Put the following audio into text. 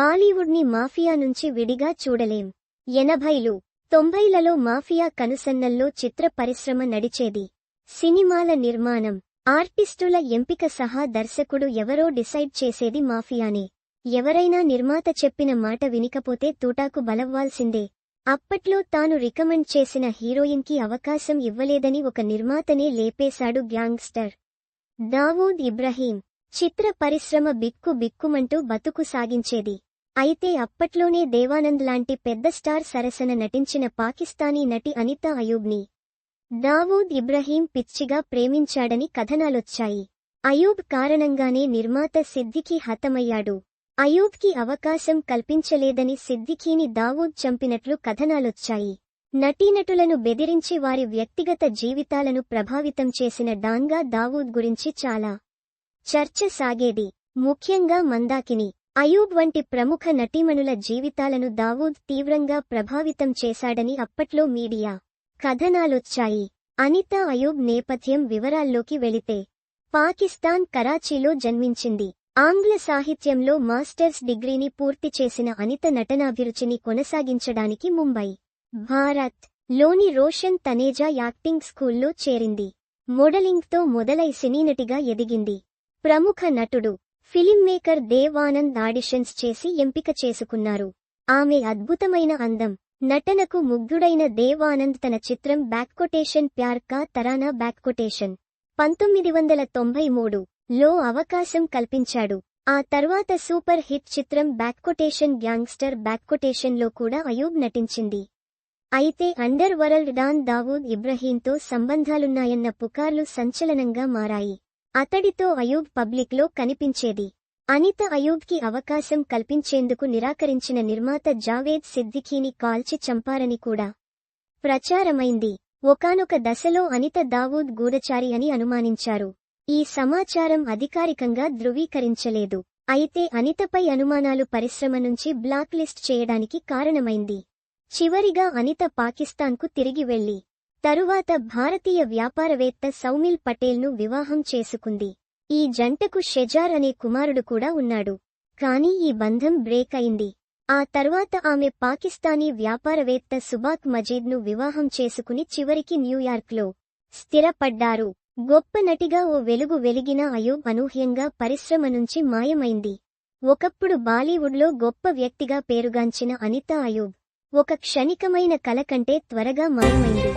బాలీవుడ్ని mafia నుంచి విడిగా చూడలేం. ఎనభైలు తొంభైలలో మాఫియా కనుసన్నల్లో చిత్ర పరిశ్రమ నడిచేది. సినిమాల నిర్మాణం ఆర్టిస్టుల ఎంపిక సహా దర్శకుడు ఎవరో డిసైడ్ చేసేది మాఫియానే. ఎవరైనా నిర్మాత చెప్పిన మాట వినికపోతే తూటాకు బలవ్వాల్సిందే. అప్పట్లో తాను రికమెండ్ చేసిన హీరోయిన్కి అవకాశం ఇవ్వలేదని ఒక నిర్మాతనే లేపేశాడు గ్యాంగ్స్టర్. దావూద్ ఇబ్రహీం చిత్ర పరిశ్రమ బిక్కు బిక్కుమంటూ బతుకు సాగించేది. అయితే అప్పట్లోనే దేవానంద్ లాంటి పెద్ద స్టార్ సరసన నటించిన పాకిస్తానీ నటి అనితా అయూబ్ని దావూద్ ఇబ్రహీం పిచ్చిగా ప్రేమించాడని కథనాలొచ్చాయి. అయూబ్ కారణంగానే నిర్మాత సిద్దికీ హతమయ్యాడు. అయూబ్కి అవకాశం కల్పించలేదని సిద్దిఖీని దావూద్ చంపినట్లు కథనాలొచ్చాయి. నటీనటులను బెదిరించి వారి వ్యక్తిగత జీవితాలను ప్రభావితం చేసిన డాంగా దావూద్ గురించి చాలా చర్చ సాగేది. ముఖ్యంగా మందాకిని. అయూబ్ వంటి ప్రముఖ నటీమణుల జీవితాలను దావూద్ తీవ్రంగా ప్రభావితం చేశాడని అప్పట్లో మీడియా కథనాలొచ్చాయి. అనిత అయూబ్ నేపథ్యం వివరాల్లోకి వెళితే పాకిస్తాన్ కరాచీలో జన్మించింది. ఆంగ్ల సాహిత్యంలో మాస్టర్స్ డిగ్రీని పూర్తి చేసిన అనిత నటనాభిరుచిని కొనసాగించడానికి ముంబై భారత్లోని రోషన్ తనేజా యాక్టింగ్ స్కూల్లో చేరింది. మోడలింగ్తో మొదలై సినీనటిగా ఎదిగింది. ప్రముఖ నటుడు film maker Dev Anand auditions చేసి ఎంపిక చేసుకున్నారు. ఆమె అద్భుతమైన అందం. నటనకు ముగ్ధుడైన దేవ్ ఆనంద్ తన చిత్రం బ్యాక్కొటేషన్ ప్యార్ కా తరానా బ్యాక్కొటేషన్ పంతొమ్మిది వందల తొంభై మూడు లో అవకాశం కల్పించాడు. ఆ తర్వాత సూపర్ హిట్ చిత్రం బ్యాక్కొటేషన్ గ్యాంగ్స్టర్ బ్యాక్కొటేషన్లో కూడా అయూబ్ నటించింది. అయితే అండర్ వరల్డ్ డాన్ దావూద్ ఇబ్రహీంతో సంబంధాలున్నాయన్న పుకార్లు సంచలనంగా మారాయి. అతడితో అయూబ్ పబ్లిక్లో కనిపించేది. అనిత అయూబ్కి అవకాశం కల్పించేందుకు నిరాకరించిన నిర్మాత జావేద్ సిద్దికీని కాల్చి చంపారని కూడా ప్రచారమైంది. ఒకానొక దశలో అనిత దావూద్ గూఢచారి అని అనుమానించారు. ఈ సమాచారం అధికారికంగా ధృవీకరించలేదు. అయితే అనితపై అనుమానాలు పరిశ్రమ నుంచి బ్లాక్ లిస్ట్ చేయడానికి కారణమైంది. చివరిగా అనిత పాకిస్తాన్కు తిరిగి వెళ్ళి తరువాత భారతీయ వ్యాపారవేత్త సౌమిల్ పటేల్ను వివాహం చేసుకుంది. ఈ జంటకు షెజార్ అనే కుమారుడు కూడా ఉన్నాడు. కానీ ఈ బంధం బ్రేక్ అయింది. ఆ తర్వాత ఆమె పాకిస్తానీ వ్యాపారవేత్త సుబాక్ మజీద్ను వివాహం చేసుకుని చివరికి న్యూయార్క్లో స్థిరపడ్డారు. గొప్ప నటిగా ఓ వెలుగు వెలిగిన అయోబ్ అనూహ్యంగా పరిశ్రమ నుంచి మాయమైంది. ఒకప్పుడు బాలీవుడ్లో గొప్ప వ్యక్తిగా పేరుగాంచిన అనిత అయూబ్ ఒక క్షణికమైన కల కంటే త్వరగా మాయమైంది.